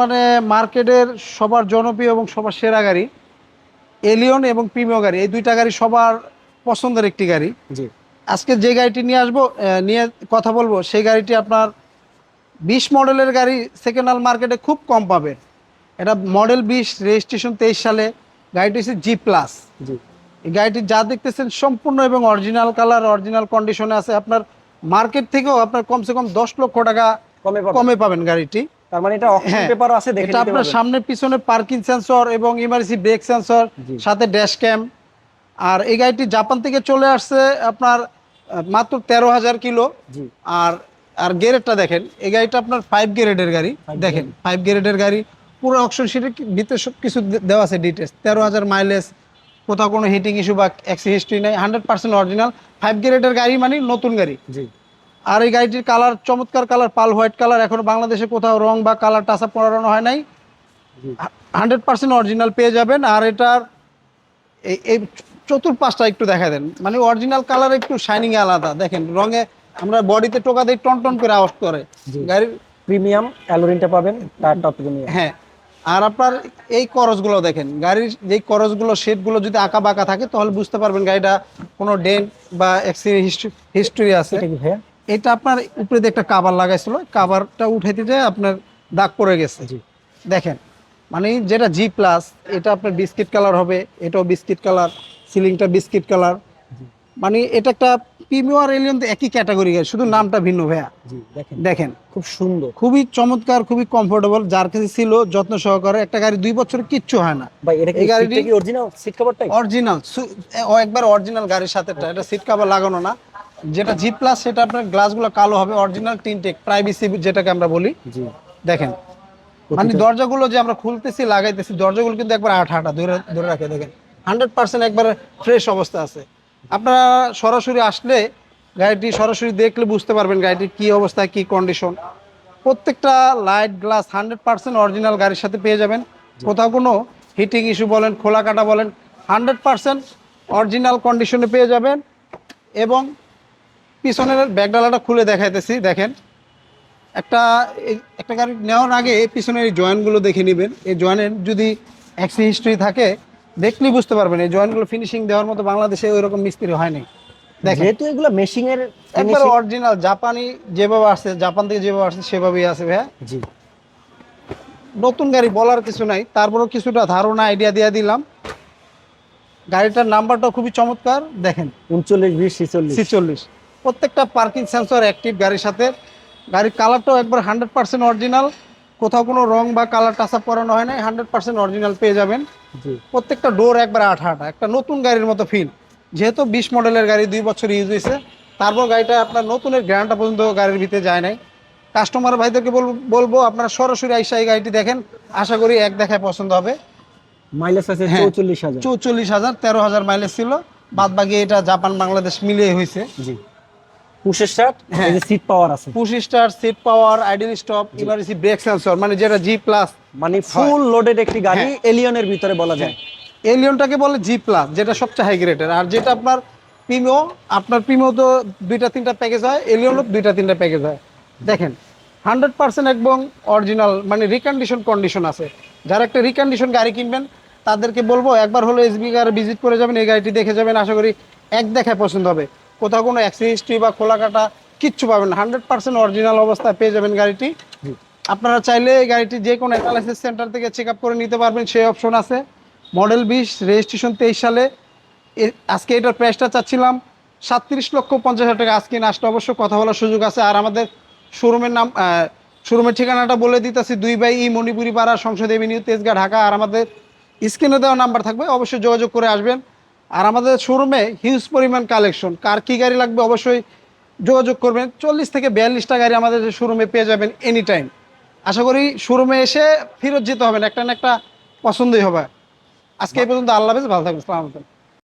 বর্তমানে মার্কেটের সবার জনপ্রিয় এবং সবার সেরা গাড়ি এলিয়ন এবং প্রিমিয় গাড়ি। এই দুইটা গাড়ি সবার পছন্দের একটি গাড়ি। জি। আজকে যে গাড়িটি নিয়ে আসব নিয়ে কথা বলব সেই গাড়িটি আপনার বিশ মডেলের গাড়ি সেকেন্ড হ্যান্ড মার্কেটে খুব কম পাবেন। এটা মডেল বিশ রেজিস্ট্রেশন তেইশ সালে। গাড়িটি হচ্ছে জি প্লাস জি। এই গাড়িটি যা দেখতেছেন সম্পূর্ণ এবং অরিজিনাল কালার অরিজিনাল কন্ডিশনে আছে। আপনার মার্কেট থেকেও আপনার কমসে কম দশ লক্ষ টাকা কমে কমে পাবেন গাড়িটি। তার মানে এটা অকশন হ্যাঁ, পেপারও আছে দেখে এটা আপনার সামনে পিছনে পার্কিং সেন্সর এবং ইমার্জেন্সি ব্রেক সেন্সর সাথে ড্যাশ ক্যাম আর এই গাড়িটি জাপান থেকে চলে আসছে আপনার মাত্র তেরো হাজার কিলো। আর আর গ্রেডটা দেখেন এই গাড়িটা আপনার ফাইভ গ্রেডের গাড়ি দেখেন ফাইভ গ্রেডের গাড়ি। পুরো অপশন সিটের ভিতরে সব কিছু দেওয়া আছে ডিটেলস তেরো হাজার মাইলেজ কোথাও কোনো হিটিং ইস্যু বা অ্যাক্সি হিস্ট্রি নাই হান্ড্রেড পার্সেন্ট অরিজিনাল ফাইভ গ্রেডের গাড়ি মানে নতুন গাড়ি। জি। আর এই গাড়িটির কালার চমৎকার কালার পাল হোয়াইট কালার এখনও বাংলাদেশে কোথাও রং বা কালার টাচা পড়ানো হয় নাই। হান্ড্রেড পার্সেন্ট অরিজিনাল পেয়ে যাবেন আর এটার এই এই চতুর্পাশটা একটু দেখা দেন। মানে অরিজিনাল কালার একটু শাইনিং আলাদা। দেখেন রঙে আমরা বডিতে টোকা দিয়ে টন টন করে আওয়াজ করে। গাড়ির প্রিমিয়াম অ্যালোরিনটা পাবেন টায়ারটা প্রিমিয়াম হ্যাঁ আর আপনার এই করসগুলো দেখেন। গাড়ির যেই করসগুলো শেডগুলো যদি আঁকা বাঁকা থাকে তাহলে বুঝতে পারবেন গাড়িটা কোনো ডেন্ট বা অ্যাক্সিডেন্ট হিস্ট্রি আছে। এটা আপনার উপরে দিয়ে একটা কাভার লাগাইছিল। কাভারটা উঠাইতে যায় আপনার দাগ পড়ে গেছে। জি। দেখেন মানে যেটা জি প্লাস এটা আপনার বিস্কিট কালার হবে এটাও বিস্কিট কালার সিলিংটা বিস্কিট কালার মানে এটা একটা প্রিমিয়ার এলিয়ন একই ক্যাটাগরি শুধু নামটা ভিন্ন ভাইয়া। দেখেন। দেখেন। খুব সুন্দর। খুবই চমৎকার খুবই কমফোর্টেবল যার কাছে ছিল যত্ন সহকারে একটা গাড়ি দুই বছর কিচ্ছু হয় না। ভাই এটা কি এই গাড়িটি- অরিজিনাল সিট অরিজিনাল একবার অরিজিনাল গাড়ির সাথে এটা সিট কাভার লাগানো না। যেটা জি প্লাস সেটা আপনার গ্লাসগুলো কালো হবে অরিজিনাল টিনটেক প্রাইভেসি যেটাকে আমরা বলি। জি। দেখেন মানে দরজাগুলো যে আমরা খুলতেছি লাগাইতেছি দরজাগুলো কিন্তু একবার আঠা হাঁটা ধরে ধরে রাখে দেখেন। হান্ড্রেড পার্সেন্ট একবার ফ্রেশ অবস্থা আছে। আপনারা সরাসরি আসলে গাড়িটি সরাসরি দেখলে বুঝতে পারবেন গাড়িটির কি অবস্থা কি কন্ডিশন প্রত্যেকটা light glass hundred percent original গাড়ির সাথে পেয়ে যাবেন। কোথাও কোনো হিটিং ইস্যু বলেন খোলা কাটা বলেন হান্ড্রেড পার্সেন্ট অরিজিনাল কন্ডিশনে পেয়ে যাবেন। এবং পিছনের ব্যাগডালাটা খুলে দেখাইতেছি দেখেন। একটা একটা গাড়ি নেওয়ার আগে পিছনের এই জয়েন্টগুলো দেখে নেবেন। এই জয়েন্টের যদি অ্যাক্সি হিস্ট্রি থাকে দেখলেই বুঝতে পারবেন। এই জয়েন্টগুলো ফিনিশিং দেওয়ার মতো বাংলাদেশে ওই রকম মিস্ত্রি হয়নি দেখেন। যেহেতু এগুলো মেশিং এর একবার অরিজিনাল জাপানি যেভাবে আসছে জাপান থেকে যেভাবে আসছে সেভাবেই আছে ভাইয়া। জি। নতুন গাড়ি বলার কিছু নাই তারপরেও কিছুটা ধারণা আইডিয়া দিয়ে দিলাম। গাড়িটার নাম্বারটাও খুবই চমৎকার দেখেন। উনচল্লিশ বিশ ছিচল্লিশ। ছিচল্লিশ। প্রত্যেকটা পার্কিং সেন্সর অ্যাক্টিভ গাড়ির সাথে। গাড়ির কালারটাও একবার হান্ড্রেড পার্সেন্ট অরিজিনাল কোথাও কোনো রং বা কালার টাচ আপ করানো হয় নাই হান্ড্রেড পার্সেন্ট অরিজিনাল পেয়ে যাবেন। প্রত্যেকটা ডোর একবার আঠা আঠা একটা নতুন গাড়ির মতো ফিল যেহেতু বিশ মডেলের গাড়ি দুই বছর ইউজ হয়েছে তারপর গাড়িটা আপনার নতুনের গ্যারান্টা পর্যন্ত গাড়ির ভিতরে যায় নাই। কাস্টমার ভাইদেরকে বলব বলব আপনারা সরাসরি আইসা এই গাড়িটি দেখেন। আশা করি এক দেখায় পছন্দ হবে। মাইলেজ আছে হ্যাঁ। চৌচল্লিশ হাজার। চৌচল্লিশ হাজার তেরো হাজার মাইলেজ ছিল। বাদ বাকি এটা জাপান বাংলাদেশ মিলিয়ে হয়েছে। জি। পুশের শার্ট হ্যাঁ। এই যে সিট পাওয়ার আছে। Push start seat power idle stop emergency brake sensor মানে যেটা জি প্লাস মানে ফুল লোডেড একটি গাড়ি হ্যাঁ। এলিয়নের ভিতরে বলা যায়। এলিয়নটাকে বলে জি প্লাস যেটা সবচেয়ে হাই গ্রেডের আর যেটা আপনার প্রিমিও আপনার প্রিমিও তো দুইটা তিনটা প্যাকেজ হয় এলিয়নও দুইটা তিনটা প্যাকেজ হয়। দেখেন হান্ড্রেড পার্সেন্ট একদম অরিজিনাল মানে রিকন্ডিশন কন্ডিশন আছে। যারা একটা রিকন্ডিশন গাড়ি কিনবেন তাদেরকে বলব একবার হলো এসবি গাড়ি ভিজিট করে যাবেন এই গাড়িটি দেখে যাবেন আশা করি এক দেখায় পছন্দ হবে। কোথাও কোনো অ্যাক্সিডেন্ট্রি বা খোলা কাটা কিচ্ছু পাবেন হান্ড্রেড পার্সেন্ট অরিজিনাল অবস্থায় পেয়ে যাবেন গাড়িটি। আপনারা চাইলে এই গাড়িটি যে কোনো অ্যানালাইসিস সেন্টার থেকে চেক আপ করে নিতে পারবেন সেই অপশন আছে। মডেল বিশ রেজিস্ট্রেশন তেইশ সালে। আজকে এটার প্রাইসটা চাচ্ছিলাম সাতত্রিশ লক্ষ পঞ্চাশ হাজার টাকা। আজকে আসলে অবশ্য কথা বলার সুযোগ আছে। আর আমাদের শোরুমের নাম শোরুমের ঠিকানাটা বলে দিতেছি। দুই বাই ই মণিপুরি পাড়া সংসদ এভিনিউ তেজগাঁ ঢাকা। আর আমাদের স্ক্রিনে দেওয়া নাম্বার থাকবে। অবশ্যই যোগাযোগ করে আসবেন। আর আমাদের শোরুমে হিউজ পরিমাণ কালেকশন কার কী গাড়ি লাগবে অবশ্যই যোগাযোগ করবেন। চল্লিশ থেকে বিয়াল্লিশটা গাড়ি আমাদের শোরুমে পেয়ে যাবেন এনি টাইম আশা করি শোরুমে এসে ফেরত যেতে হবে না একটা না একটা পছন্দই হবে। আজকে এই পর্যন্ত আল্লাহ হাফেজ ভালো থাকবেন সালামালাইকুম